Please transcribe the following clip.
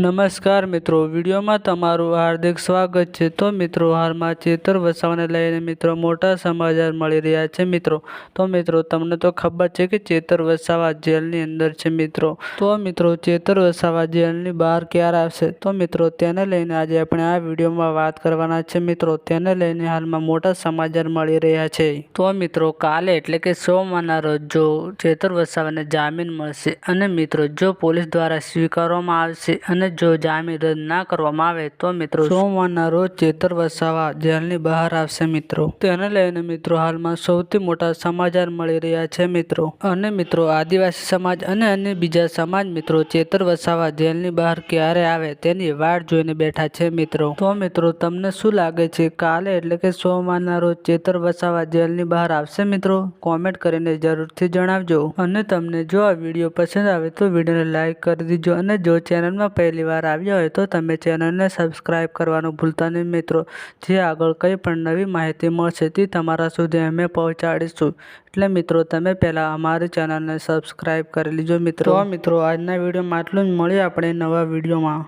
નમસ્કાર મિત્રો, વિડીયોમાં તમારું હાર્દિક સ્વાગત છે. તો મિત્રો, હાલમાં ચેતર વસાવાને લઈને મિત્રો મોટા સમાચાર મળી રહ્યા છે મિત્રો. તો મિત્રો, તમને તો ખબર છે કે ચેતર વસાવા જેલની અંદર છે મિત્રો. તો મિત્રો, ચેતર વસાવા જેલની બહાર ક્યારે આવશે? તો મિત્રો, તેને લઈને આજે આપણે આ વિડીયોમાં વાત કરવાના છે મિત્રો. તેને લઈને હાલમાં મોટા સમાચાર મળી રહ્યા છે. તો મિત્રો, કાલે એટલે કે સોમવારના રોજ જો ચેતર વસાવાને જામીન મળશે અને મિત્રો, જો પોલીસ દ્વારા સ્વીકારવામાં આવશે અને જો જામીન રદ ના કરવામાં આવે તો મિત્રો સોમવારના રોજ ચેતર વસાવા જેલની બહાર આવશે મિત્રો. તેને લઈને મિત્રો હાલમાં સૌથી મોટા સમાચાર મળી રહ્યા છે મિત્રો. અને મિત્રો આદિવાસી સમાજ અને અન્ય બીજા સમાજ મિત્રો ચેતર વસાવા જેલની બહાર ક્યારે આવે તેની વાટ જોઈને બેઠા છે મિત્રો. તો મિત્રો તમને શું લાગે છે? કાલે એટલે કે સોમવારના રોજ ચેતર વસાવા જેલની બહાર આવશે મિત્રો? કોમેન્ટ કરીને જરૂરથી જણાવજો. અને તમને જો આ વીડિયો પસંદ આવે તો વિડીયોને લાઇક કરી દીજો અને જો ચેનલમાં પહેલી વાર આવ્યા હોય તો તમે ચેનલને સબસ્ક્રાઈબ કરવાનું ભૂલતા નહીં મિત્રો. જે આગળ કંઈ પણ નવી માહિતી મળશે તે તમારા સુધી અમે પહોંચાડીશું. એટલે મિત્રો, તમે પહેલાં અમારી ચેનલને સબસ્ક્રાઇબ કરી લીજો મિત્રો. મિત્રો, આજના વિડીયોમાં આટલું જ. મળીએ આપણે નવા વિડીયોમાં.